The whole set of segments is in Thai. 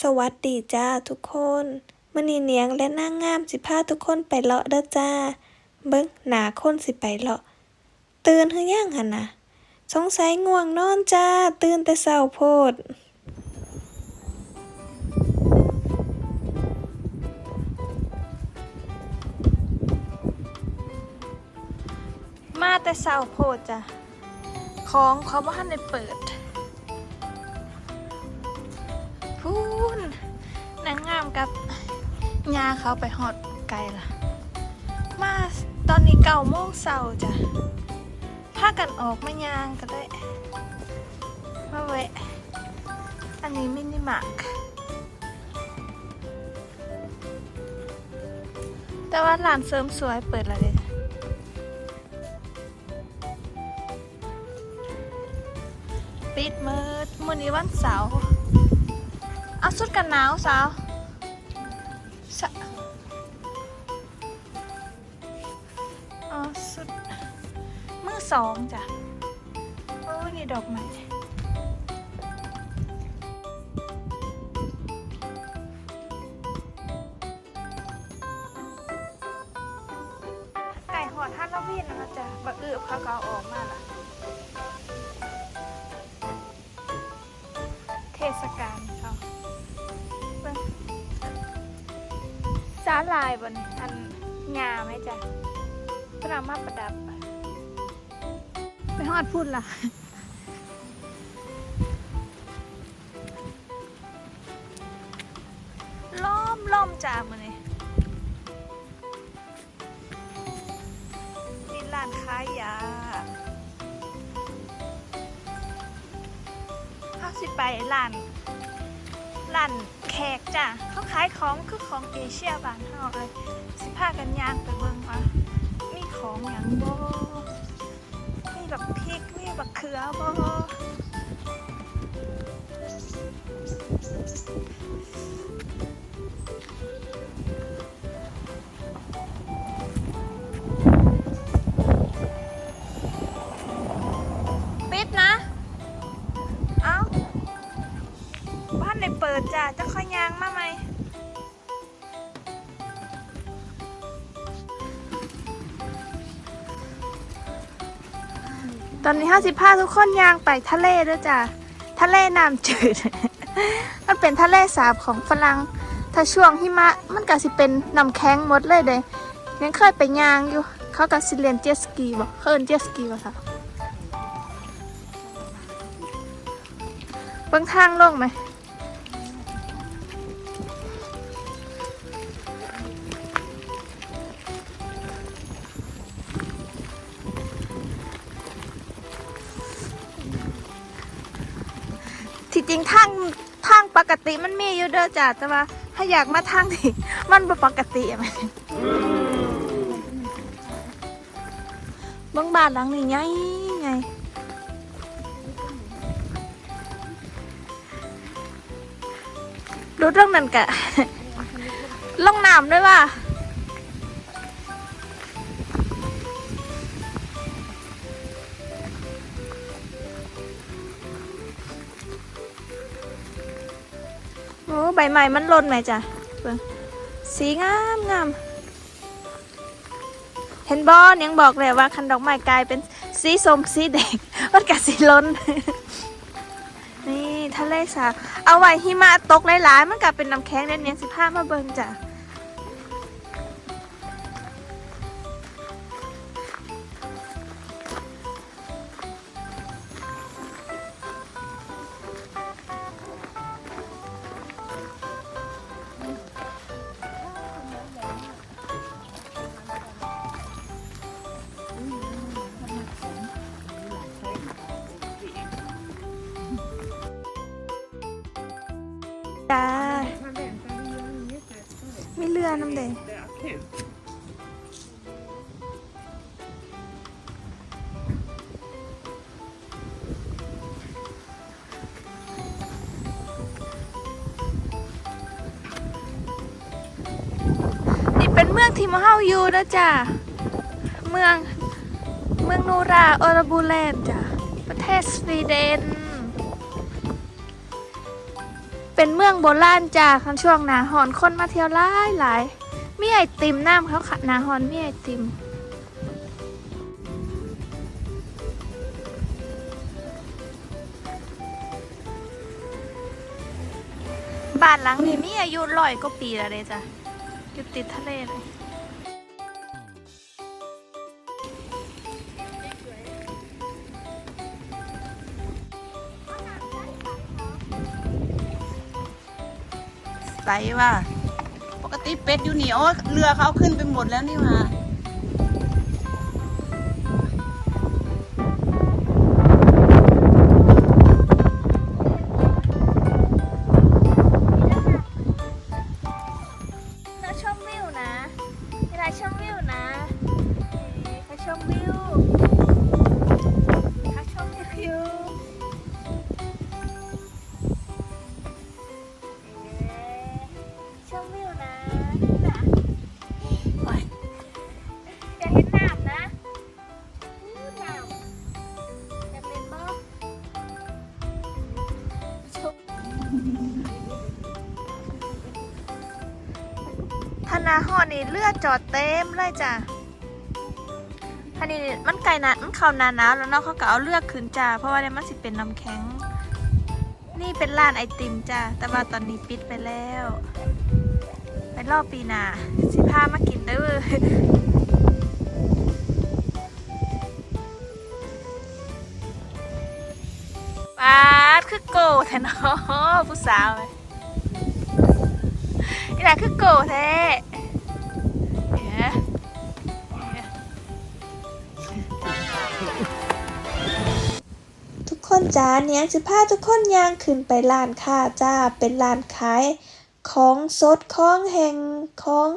สวัสดีจ้าทุกคนมื้อนี้เนียงและนางงามสิพาทุกคนไปเลาะเด้อจ้า เบิ่งหนาคนสิไปเลาะตื่นหรือยังหั่นนะสงสัยง่วงนอนจ้า ตื่นแต่เช้าโพดมาแต่เช้าโพดจ้ะของเขาบ่ทันได้เปิด พูนนางงามกับยาเขาไปหอดไกลละมาตอนนี้เก้าโมงเช้าจ้ะพากันออกมายางก็ได้มาแวะอันนี้มินิมาร์กแต่ว่าร้านเสริมสวยเปิดแล้วเด้ปิดมืดมื้อนี้วันเสาร์ สุดกันหนาวสาวสะเอสุดมือสองจ้ะ โอ้ยนี่ดอกไม้ไก่หอดฮันลวีนนะคะจ้ะบะอืบเขาก็เอาออกมาละาลายบนอันงาไหมจ๊ะเพื่อเอามาประดับ ไปฮอดพุ่นล่ะ ล้อมล้อมจ้ามือนี่นี่ร้านขายยาเขาสิไปร้านร้าน แขกจ้ะเขาขายของคือของเอเชียบ้านเฮาเลยสิพากันย่างไปเบิ่งว่ามีของหยังบ่มีแบบพริกมีบักเขือบ่ ห้าสิบห้าทุกคนยางไปทะเลด้วยจ้ะทะเลน้ำจืด มันเป็นทะเลสาบของฝรั่งถ้าช่วงหิมะมันก็สิเป็นน้ำแข็งหมดเลยเด้ยังเคยไปยางอยู่ เขากับสิเรียนเจสกีบ่เขาเคินเจสกีบ่คะเบิ่งทางลงไหม ที่จริงทางทางปกติมันมีอยู่เด้อจ้ะแต่ว่าถ้าอยากมาทางที่มันบ่ปกติอะแม่บางบ้านหลังนี้ใหญ่ไงดูเรื่องนั้นกะลงน้ำด้วยว่า ใหม่มันล่นไหมจ้ะเบิ่งสีงามงามเห็นบอนยังบอกเลยว่าคันดอกไม้กลายเป็นสีส้มสีแดงมันกับสีล้น นี่ทะเลสาบเอาไว้หิมะตกหลายๆ มันกลับเป็นน้ำแข็งเนียนสิผ้ามาเบิ่งจ้ะ ที่มาเฮาอยู่นะจ้ะเมืองเมืองนูราออรบูแลนด์จ้ะประเทศสวีเดน เป็นเมืองโบราณจ้าคันช่วงหนาหอนคนมาเที่ยวหลายหลายมีไอติมน้ำเขาค่ะหนาหอนมีไอติมบ้านหลังนี้มีอายุร้อยกว่าปีแล้วเลยจ้ะอยู่ติดทะเลเลย ไสว่า ปกติเป็ดอยู่นี่โอ้เรือเขาขึ้นไปหมดแล้วนี่มา นาหอนี่เลือดจอดเต็มเลยจ้ะท่านี้มันไก่นะมันเข้านาหนาวแล้วเนาะเขาก็เอาเลือกขึ้นจ้า เพราะว่าเนี่ยมันสิเป็นน้ำแข็ง นี่เป็นร้านไอติมจ้า แต่ว่าตอนนี้ปิดไปแล้ว ไปรอบปีหนาสิพามากินเด้อปาดคือโกแท้เนาะผู้สาวนี่แหละคือโกแท้ คนจ้าเนี่ยสิพาทุกคนย่างขึ้นไปร้านค้าจ้าเป็นร้านขายของสดของแห่งของ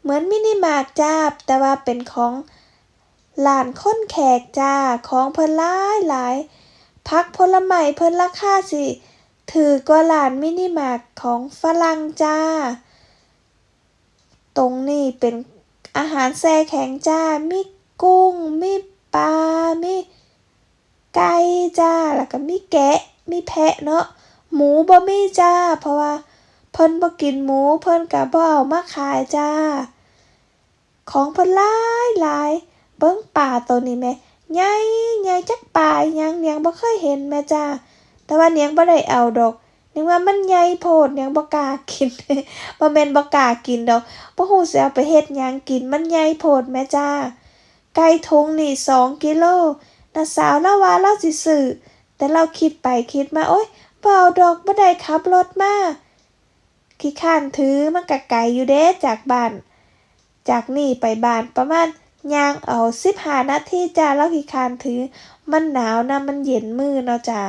เหมือนมินิมาร์ทจ้าแต่ว่าเป็นของร้านค้นแขกจ้าของเพิ่นหลายหลายพักผลไม้เพิ่นราคาสิถือกว่าร้านมินิมาร์ทของฝรั่งจ้า ตรงนี้เป็นอาหารแช่แข็งจ้ามีกุ้งมีปลามี ไก่จ้า แล้วก็มีแกะ มีแพะเนาะ หมูบ่มีจ้า เพราะว่า เพิ่นบ่กินหมู เพิ่นก็บ่เอามาขายจ้า ของเพิ่นหลายหลาย เบิ่งปลาตัวนี้แม่ใหญ่ใหญ่จักปลาหยังเนียงบ่เคยเห็นแม่จ้า แต่ว่าเนียงบ่ได้เอาดอกเนียงว่ามันใหญ่โพดเนียงบ่กล้ากินบ่แม่นบ่กล้ากินดอกบ่ฮู้สิเอาไปเฮ็ดหยังกินมันใหญ่โพดแม่จ้า ไก่ทุงนี่สองกิโล น้าสาวเราว่าเราสิซื้อแต่เราคิดไปคิดมาโอ๊ยบ่เอาดอกบ่ได้ขับรถมาขี้ข้านถือมันก็ไกลอยู่เด้จากบ้าน จากนี่ไปบ้านประมาณยางเอา15นาทีจ้าแล้วขี้ข้านถือ มันหนาวนะมันเย็นมือเนาะจ้า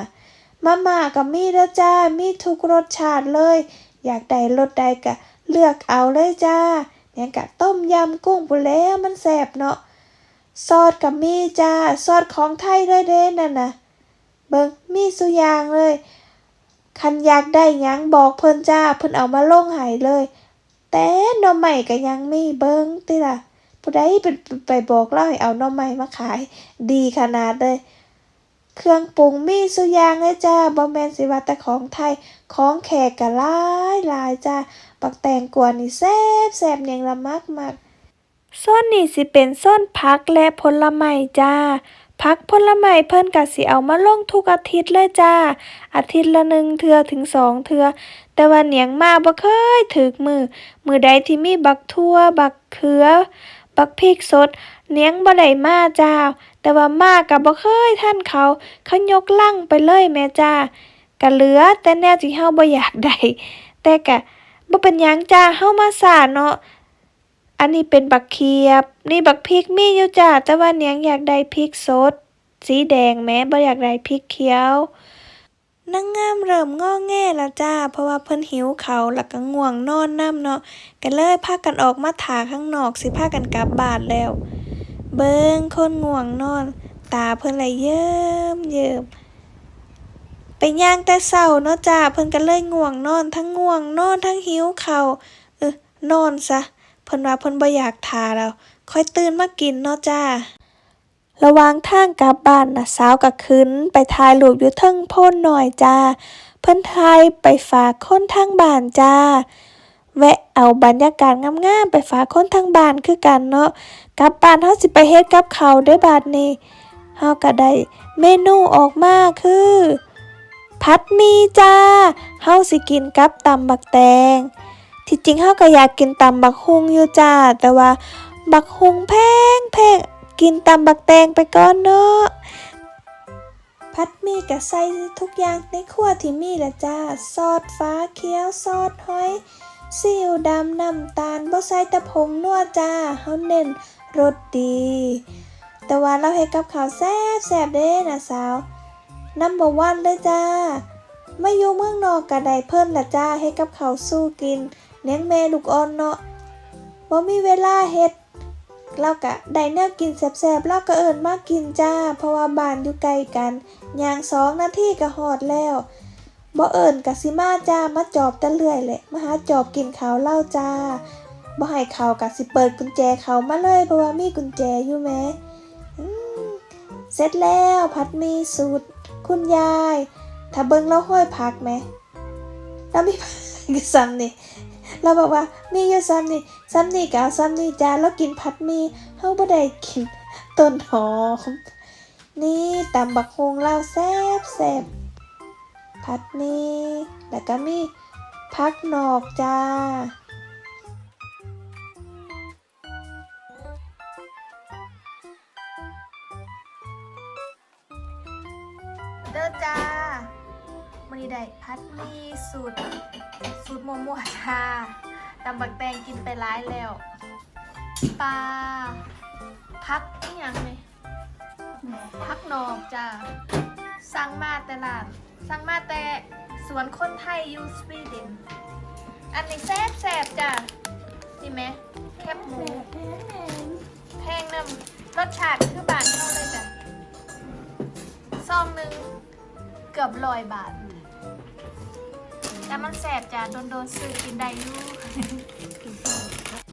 มาม่าก็มีเด้อจ้า มีทุกรสชาติเลย อยากได้รสใดก็เลือกเอาเลยจ้าเนี่ยกะต้มยำกุ้งปุแแล้วมันแซ่บเนาะ ซอสกับมีจ้าซอสของไทยเลยเด้นั่นนะเบิงมีสุยางเลย คันอยากได้ยังบอกเพิ่นจ้าเพิ่นเอามาลงให้เลย แต่น่อใหม่ก็ยังมีเบิงติล่ะผู้ใดเป็นไปบอกเล่าให้เอาน่อใหม่มาขาย ดีขนาดเลย เครื่องปรุงมีสุยางเลยจ้าบ่แมนสิว่าแต่ของไทยของแขกก็หลายลายจ้าปักแตงกวนนี่แซ่บแซ่บเนียงละมากมาก ส้นนี่สิเป็นส้นพักและผลไม้จ้า พักผลไม้เพิ่นก็สิเอามาลงทุกอาทิตย์เลยจ้า อาทิตย์ละหนึ่งเทื่อถึงสองเทื่อแต่ว่าเหนียงมาบ่เคยถึกมือ มือใดที่มีบักทั่ว บักเขือ บักพริกสดเนียงบ่ได้มาจ้า แต่ว่ามาก็บ่เคยท่านเขา เขายกลังไปเลยแม่จ้าก็เหลือแต่แนวที่เฮาบ่อยากได้แต่ก็บ่เป็นหยังจ้าเฮามาสาเนาะ อันนี้เป็นบักเขียบ นี่บักพริกมีอยู่จ้าแต่ว่าเนียงอยากได้พริกสด สีแดงแม้บ่อยากได้พริกเขียวนางงามเริ่มงอแงแล้วจ้า เพราะว่าเพิ่นหิวเขาแล้วก็ง่วงนอนนํเนาะก็เลยพากันออกมาถาข้างนอกสิพากันกลับบ้านแล้ว เบิ่งคนง่วงนอน ตาเพิ่นเลยเยิ้มเยิมไปย่างแต่เช้าเนาะจ้าเพิ่นก็เลยง่วงนอนทั้งง่วงนอนทั้งหิวเขาเออนอนซะ เพิ่นว่าเพิ่นบ่อยากทาแล้ว ค่อยตื่นมากินเนาะจ้า ระหว่างทางกลับบ้านน่ะสาวก็ขึ้น ไปถ่ายรูปอยู่เทิงโพ้นหน่อยจ้า เพิ่นพิ่นไทยไปฝากคนทางบ้านจ้า แวะเอาบรรยากาศงามๆไปฝากคนทางบ้านคือกันเนาะกลับบ้านเฮาสิไปเฮ็ดกับเขาด้อบาดนี้เฮาก็ได้เมนูออกมาคือ พัดมีจ้าเฮาสิกินกับตำบักแตง ที่จริงเฮาก็อยากกินตำบักฮุงอยู่จ้า แต่ว่าบักฮุงแพงแพงกินตำบักแตงไปก่อนเนาะพัดมีก็ใส่ทุกอย่างในครัวที่มีละจ้า ซอสฟ้าเขียวซอสหอยซีอิ๊วดำน้ำตาลบ่ใส่แต่ผงนัวจ้าเฮาเน้นรสดี แต่ว่าเราเฮ็ดกับข้าวแซ่บแซ่บเด้นะสาวนัมเบวันเลยจ้า มาอยู่เมืองนอกก็ไดเพิ่นละจ้าเฮ็ดกับเขาสู้กินเลี้ยงแม่ลูกอ่อนเนาะบ่มีเวลาเฮ็ดเราก็ได้แนวกินแซ่บๆเราก็เอิ้นมากินจ้า เพราะว่าบ้านอยู่ไกลกันย่างสองนาทีก็ฮอดแล้วบ่เอิญกะสิมาจ้ามาจอบตะเลื่อยแหละมาหาจอบกินเขาเล้าจ้าบ่ให้เขากะสิเปิดกุญแจเขามาเลยเพราะว่ามีกุญแจอยู่แมอืมเสร็จแล้วผัดมีสูตร คุณยาย ถ้าเบิ่งเราห้อยผักไหมเราไมีผักอยู่ซ้ำนี่เราบอกว่ามีอยู่ซ้ำนี่ซ้ำนี่กะเอาซ้ำนี่จ้าแล้วกินผัดมีเฮาบ่ได้กินต้นหอม นี่ตำบักฮงเล่าแซ่บแซ่บผัดหมีแล้วก็มีพักนอกจ้าเด้อจ้า มันนี้ได้พัดมีสูตรสูตรมัวมัวๆจ้าตำบักแตงกินไปร้ายแล้วปลาพักอีหยังเลยพักนอกจ้าสั่งมาแต่ลาดสั่งมาแต่สวนคนไทยยูสวีเดนอันนี้แซ่บแซ่บจ้ะนี่ไหมแคบหมูแพงนำรสชาติคือบาทเท่าเลยจ้ะซองหนึ่งเกือบร้อยบาท แต่มันแสบจ้ะโดนโดนซื้อกินได้อยู่